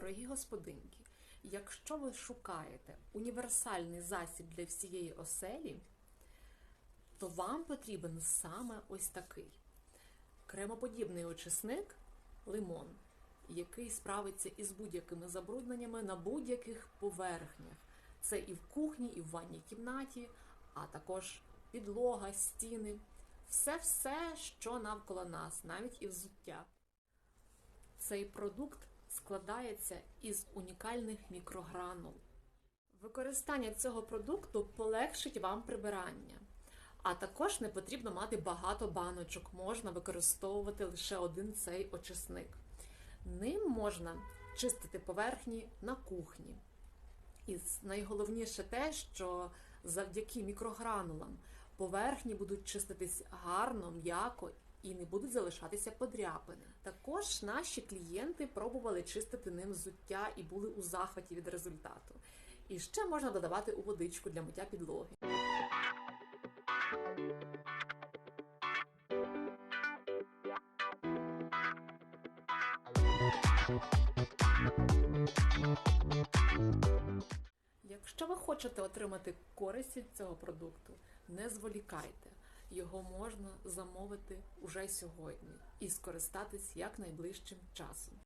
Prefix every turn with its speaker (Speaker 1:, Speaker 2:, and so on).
Speaker 1: Дорогі господинки, якщо ви шукаєте універсальний засіб для всієї оселі, то вам потрібен саме ось такий кремоподібний очисник лимон, який справиться із будь-якими забрудненнями на будь-яких поверхнях. Це і в кухні, і в ванній кімнаті, а також підлога, стіни, все-все, що навколо нас, навіть і взуття. Цей продукт складається із унікальних мікрогранул. Використання цього продукту полегшить вам прибирання. А також не потрібно мати багато баночок, можна використовувати лише один цей очисник. Ним можна чистити поверхні на кухні. І найголовніше те, що завдяки мікрогранулам поверхні будуть чиститись гарно, м'яко і не будуть залишатися подряпини. Також наші клієнти пробували чистити ним взуття і були у захваті від результату. І ще можна додавати у водичку для миття підлоги. Якщо ви хочете отримати користь від цього продукту, не зволікайте. Його можна замовити уже сьогодні і скористатись якнайближчим часом.